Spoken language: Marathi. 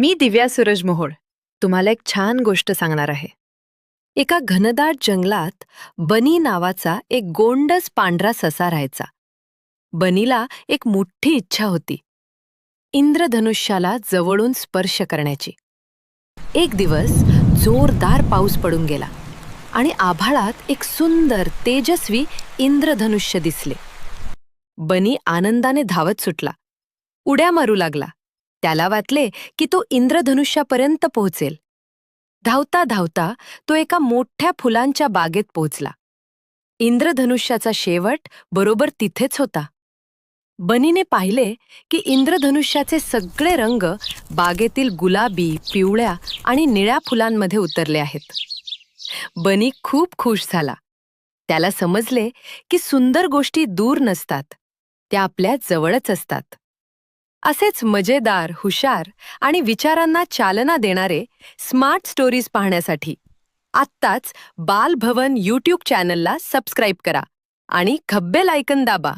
मी दिव्या सूरज मोहोळ तुम्हाला एक छान गोष्ट सांगणार आहे. एका घनदाट जंगलात बनी नावाचा एक गोंडस पांढरा ससा राहायचा. बनीला एक मोठी इच्छा होती. इंद्रधनुष्याला जवळून स्पर्श करण्याची. एक दिवस जोरदार पाऊस पडून गेला आणि आभाळात एक सुंदर तेजस्वी इंद्रधनुष्य दिसले. बनी आनंदाने धावत सुटला. उड्या मारू लागला. त्याला वाटले की तो इंद्रधनुष्यापर्यंत पोहोचेल. धावता धावता तो एका मोठ्या फुलांच्या बागेत पोहोचला. इंद्रधनुष्याचा शेवट बरोबर तिथेच होता. बनीने पाहिले की इंद्रधनुष्याचे सगळे रंग बागेतील गुलाबी पिवळ्या आणि निळ्या फुलांमध्ये उतरले आहेत. बनी खूप खुश झाला. त्याला समजले की सुंदर गोष्टी दूर नसतात. त्या आपल्या जवळच असतात. असेच मजेदार हुशार आणि विचारांना चालना देणारे स्मार्ट स्टोरीज पाहण्यासाठी आत्ताच बालभवन यूट्यूब चॅनलला सबस्क्राईब करा आणि खब्बेल आयकन दाबा.